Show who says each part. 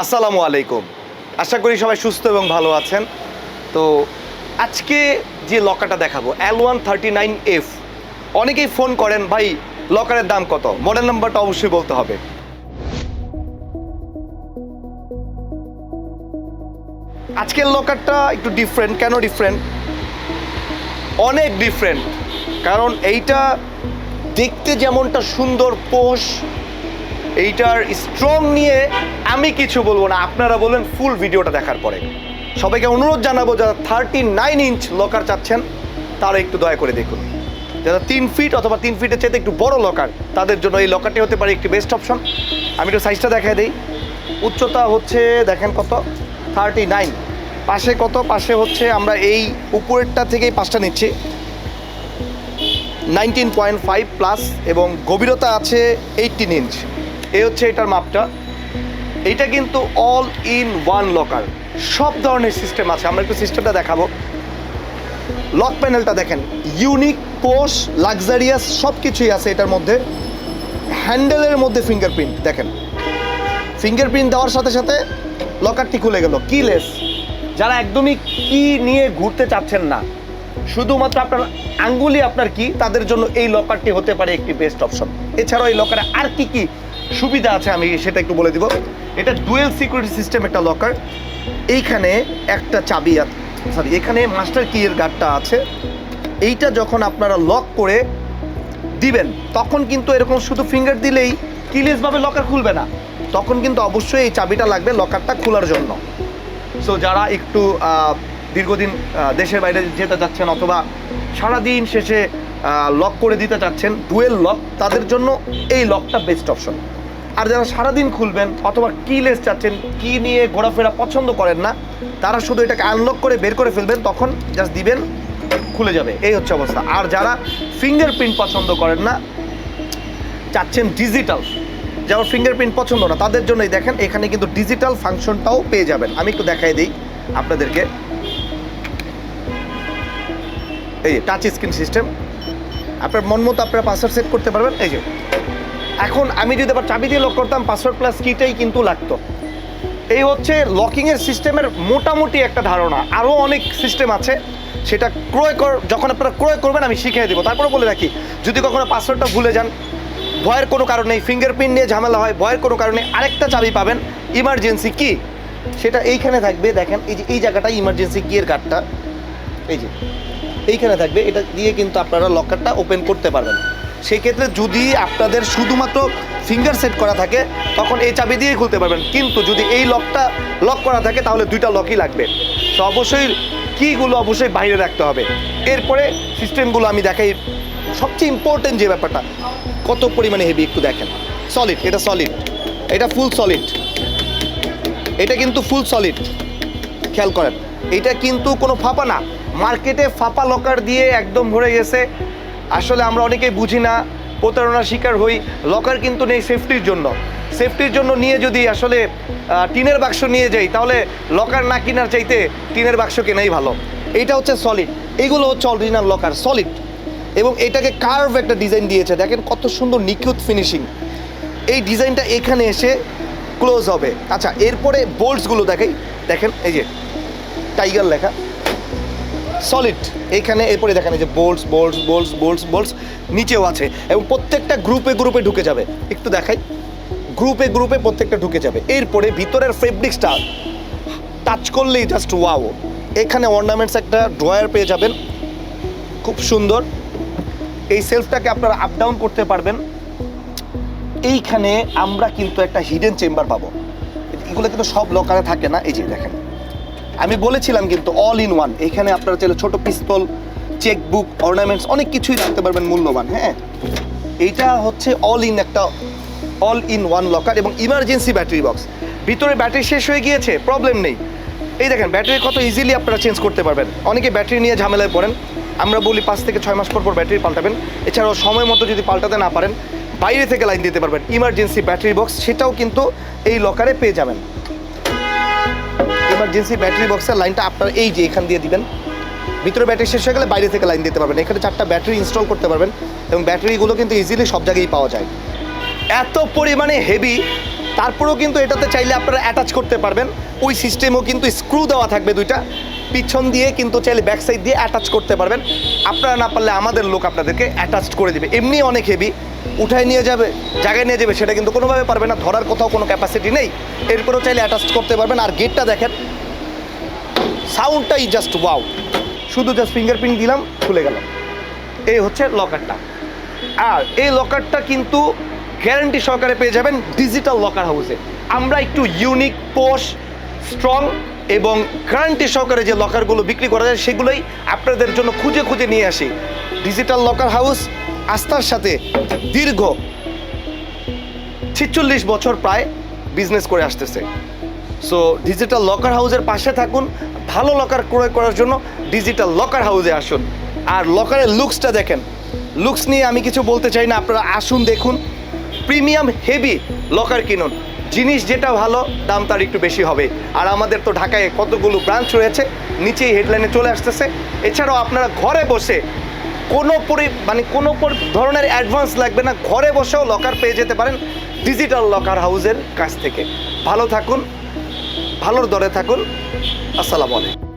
Speaker 1: আসসালামু আলাইকুম। আশা করি সবাই সুস্থ এবং ভালো আছেন। তো আজকে যে লকারটা দেখাবো L one thirty nine F অনেকেই ফোন করেন, ভাই, লকারের দাম কত? মডেল নাম্বারটা অবশ্যই বলতে হবে। আজকের লকারটা একটু ডিফারেন্ট কেন ডিফারেন্ট অনেক ডিফারেন্ট কারণ এইটা দেখতে যেমনটা সুন্দর, পোষ এইটার স্ট্রং নিয়ে আমি কিছু বলব না। আপনারা বলবেন ফুল ভিডিওটা দেখার পরে। সবাইকে অনুরোধ জানাব যারা থার্টি নাইন ইঞ্চ লকার চাচ্ছেন, তারা একটু দয়া করে দেখুন। যারা তিন ফিট অথবা তিন ফিটের চাইতে একটু বড় লকার তাদের জন্য এই লকারটি হতে পারে একটি বেস্ট অপশন আমি একটু সাইজটা দেখাই দিই। উচ্চতা হচ্ছে, দেখেন কত? থার্টি নাইন পাশে কত? পাশে হচ্ছে আমরা এই উপরেরটা থেকেই পাশটা নিচ্ছি। নাইনটিন পয়েন্ট ফাইভ প্লাস এবং গভীরতা আছে এইটিন ইঞ্চ এই হচ্ছে এটার মাপটা। এটা কিন্তু অল ইন ওয়ান লকার সব ধরনের সিস্টেম আছে। আমরা একটু সিস্টেমটা দেখাবো। লক প্যানেলটা দেখেন। ইউনিক পোষ লাক্সারিয়াস সব কিছুই আছে এটার মধ্যে। হ্যান্ডেলের মধ্যে ফিঙ্গারপ্রিন্ট দেখেন। ফিঙ্গারপ্রিন্ট দেওয়ার সাথে সাথে লকারটি খুলে গেল। কি লেস যারা একদমই কি নিয়ে ঘুরতে চাচ্ছেন না, শুধুমাত্র আপনার আঙ্গুলি আপনার কি, তাদের জন্য এই লকারটি হতে পারে একটি বেস্ট অপশন এছাড়াও এই লকারে আর কি কি সুবিধা আছে, আমি সেটা একটু বলে দিব। এটা ডুয়েল সিকিউরিটি সিস্টেম একটা লকার এইখানে একটা চাবি সরি এখানে মাস্টার কি এর গার্ডটা আছে। এইটা যখন আপনারা লক করে দিবেন, তখন কিন্তু এরকম শুধু ফিঙ্গার দিলেই কিলেসভাবে লকার খুলবে না। তখন কিন্তু অবশ্যই এই চাবিটা লাগবে লকারটা খোলার জন্য। সো যারা একটু দীর্ঘদিন দেশের বাইরে যেতে চাচ্ছেন অথবা সারাদিন শেষে লক করে দিতে চাচ্ছেন ডুয়েল লক তাদের জন্য এই লকটা বেস্ট অপশন আর যারা সারাদিন খুলবেন অথবা কি লেস চাচ্ছেন, কি নিয়ে ঘোরাফেরা পছন্দ করেন না, তারা শুধু এটাকে আনলক করে বের করে ফেলবেন, তখন জাস্ট দিবেন, খুলে যাবে। এই হচ্ছে অবস্থা। আর যারা ফিঙ্গারপ্রিন্ট পছন্দ করেন না, চাচ্ছেন ডিজিটাল যারা ফিঙ্গারপ্রিন্ট পছন্দ না, তাদের জন্যই দেখেন, এখানে কিন্তু ডিজিটাল ফাংশনটাও পেয়ে যাবেন। আমি একটু দেখাই দিই আপনাদেরকে। এই টাচ স্ক্রিন সিস্টেম আপনার মন মতো আপনারা পাসওয়ার্ড সেট করতে পারবেন। এই যে এখন আমি যদি আবার চাবি দিয়ে লক করতাম পাসওয়ার্ড প্লাস কিটাই কিন্তু লাগতো। এই হচ্ছে লকিংয়ের সিস্টেমের মোটামুটি একটা ধারণা। আরও অনেক সিস্টেম আছে, সেটা ক্রয় কর যখন আপনারা ক্রয় করবেন, আমি শিখিয়ে দেবো। তারপরে বলে রাখি, যদি কখনো পাসওয়ার্ডটা ভুলে যান, ভয়ের কোনো কারণ ফিঙ্গারপ্রিন্ট নিয়ে ঝামেলা হয়, ভয়ের কোনো কারণে আরেকটা চাবি পাবেন ইমার্জেন্সি কি সেটা এইখানে থাকবে, দেখেন, এই যে, এই জায়গাটা ইমার্জেন্সি এর কার্ডটা এই যে, এইখানে থাকবে, এটা দিয়ে কিন্তু আপনারা লকারটা ওপেন করতে পারবেন। সেই ক্ষেত্রে যদি আপনাদের শুধুমাত্র ফিঙ্গার সেট করা থাকে, তখন এই চাবি দিয়েই খুলতে পারবেন। কিন্তু যদি এই লকটা লক করা থাকে, তাহলে দুইটা লকই লাগবে। তো অবশ্যই কিগুলো অবশ্যই বাইরে রাখতে হবে। এরপরে সিস্টেমগুলো আমি দেখাই। সবচেয়ে ইম্পর্টেন্ট যে ব্যাপারটা, কত পরিমাণে হেভি একটু দেখেন। সলিড এটা সলিড এটা ফুল সলিড এটা কিন্তু ফুল সলিড খেয়াল করেন, এটা কিন্তু কোনো ফাঁপা না। মার্কেটে ফাঁপা লকার দিয়ে একদম ভরে গেছে। আসলে আমরা অনেকেই বুঝি না, প্রতারণার শিকার হই লকার কিন্তু নেই সেফটির জন্য। সেফটির জন্য নিয়ে যদি আসলে টিনের বাক্স নিয়ে যাই, তাহলে লকার না কেনার চাইতে টিনের বাক্স কেনাই ভালো। এইটা হচ্ছে সলিড এইগুলো হচ্ছে অরিজিনাল লকার সলিড এবং এটাকে কার্ভ একটা ডিজাইন দিয়েছে। দেখেন কত সুন্দর নিখুঁত ফিনিশিং এই ডিজাইনটা এখানে এসে ক্লোজ হবে। আচ্ছা এরপরে বোল্টসগুলো দেখাই। দেখেন, এই যে টাইগার লেখা। সলিড এইখানে এরপরে দেখেন যে bolts bolts bolts bolts bolts নিচেও আছে এবং প্রত্যেকটা গ্রুপে গ্রুপে ঢুকে যাবে। একটু দেখাই। গ্রুপে গ্রুপে প্রত্যেকটা ঢুকে যাবে। এরপরে ভিতরের ফেব্রিক্সটা টাচ করলেই জাস্ট ওয়াও এখানে অর্নামেন্টস একটা ড্রয়ার পেয়ে যাবেন। খুব সুন্দর। এই সেলফটাকে আপনারা আপ ডাউন করতে পারবেন। এইখানে আমরা কিন্তু একটা হিডেন চেম্বার পাবো। এগুলো কিন্তু সব লকারে থাকে না। এই যে দেখেন। আমি বলেছিলাম কিন্তু অল ইন ওয়ান এখানে আপনারা চাইলে ছোট পিস্তল চেকবুক অর্নামেন্টস অনেক কিছুই রাখতে পারবেন মূল্যবান হ্যাঁ? এইটা হচ্ছে অল ইন একটা অল ইন ওয়ান লকার এবং ইমার্জেন্সি ব্যাটারি বক্স ভিতরে ব্যাটারি শেষ হয়ে গিয়েছে প্রবলেম নেই। এই দেখেন ব্যাটারি কত ইজিলি আপনারা চেঞ্জ করতে পারবেন। অনেকে ব্যাটারি নিয়ে ঝামেলায় পড়েন। আমরা বলি পাঁচ থেকে ছয় মাস পর পর ব্যাটারি পাল্টাবেন। এছাড়াও সময় মতো যদি পাল্টাতে না পারেন, বাইরে থেকে লাইন দিতে পারবেন। ইমার্জেন্সি ব্যাটারি বক্স সেটাও কিন্তু এই লকারে পেয়ে যাবেন। ইমার্জেন্সি ব্যাটারি বক্সের লাইনটা আপনার এই যে এখান দিয়ে দিবেন। ভিতরে ব্যাটারি শেষ হয়ে গেলে বাইরে থেকে লাইন দিতে পারবেন। এখানে চারটা ব্যাটারি ইনস্টল করতে পারবেন এবং ব্যাটারিগুলো কিন্তু ইজিলি সব জায়গায় পাওয়া যায়। এত পরিমাণে হেভি তারপরেও কিন্তু এটাতে চাইলে আপনারা অ্যাটাচ করতে পারবেন। ওই সিস্টেমও কিন্তু স্ক্রু দেওয়া থাকবে দুইটা। পিছন দিয়ে কিন্তু চাইলে ব্যাক সাইড দিয়ে অ্যাটাচ করতে পারবেন। আপনারা না পারলে আমাদের লোক আপনাদেরকে অ্যাটাচ করে দেবে। এমনি অনেক হেভি উঠায় নিয়ে যাবে, জায়গায় নিয়ে যাবে, সেটা কিন্তু কোনোভাবে পারবে না। ধরার কোথাও কোনো ক্যাপাসিটি নেই। এরপরেও চাইলে অ্যাটাচ করতে পারবেন। আর গেটটা দেখেন সাউন্ডটাই জাস্ট ওয়াও শুধু জাস্ট ফিঙ্গারপ্রিন্ট দিলাম, খুলে গেল। এই হচ্ছে লকারটা আর এই লকারটা কিন্তু গ্যারান্টি সহকারে পেয়ে যাবেন ডিজিটাল লকার হাউসে আমরা একটু ইউনিক পোষ স্ট্রং এবং গ্যারান্টি সহকারে যে লকারগুলো বিক্রি করা যায়, সেগুলোই আপনাদের জন্য খুঁজে খুঁজে নিয়ে আসি। ডিজিটাল লকার হাউস আস্থার সাথে দীর্ঘ ছিচল্লিশ বছর প্রায় বিজনেস করে আসতেছে। সো ডিজিটাল লকার হাউসের পাশে থাকুন, ভালো লকার ক্রয় করার জন্য ডিজিটাল লকার হাউসে আসুন। আর লকারের লুকসটা দেখেন। লুকস নিয়ে আমি কিছু বলতে চাই না, আপনারা আসুন দেখুন। প্রিমিয়াম হেভি লকার কিনুন। জিনিস যেটা ভালো, দাম তার একটু বেশি হবে। আর আমাদের তো ঢাকায় কতগুলো ব্রাঞ্চ রয়েছে, নিচেই হেডলাইনে চলে আসতেছে। এছাড়াও আপনারা ঘরে বসে কোনো পরি মানে কোনো ধরনের অ্যাডভান্স লাগবে না, ঘরে বসেও লকার পেয়ে যেতে পারেন ডিজিটাল লকার হাউসের কাছ থেকে। ভালো থাকুন। ভালোর দরে থাকুন। আসসালামু আলাইকুম।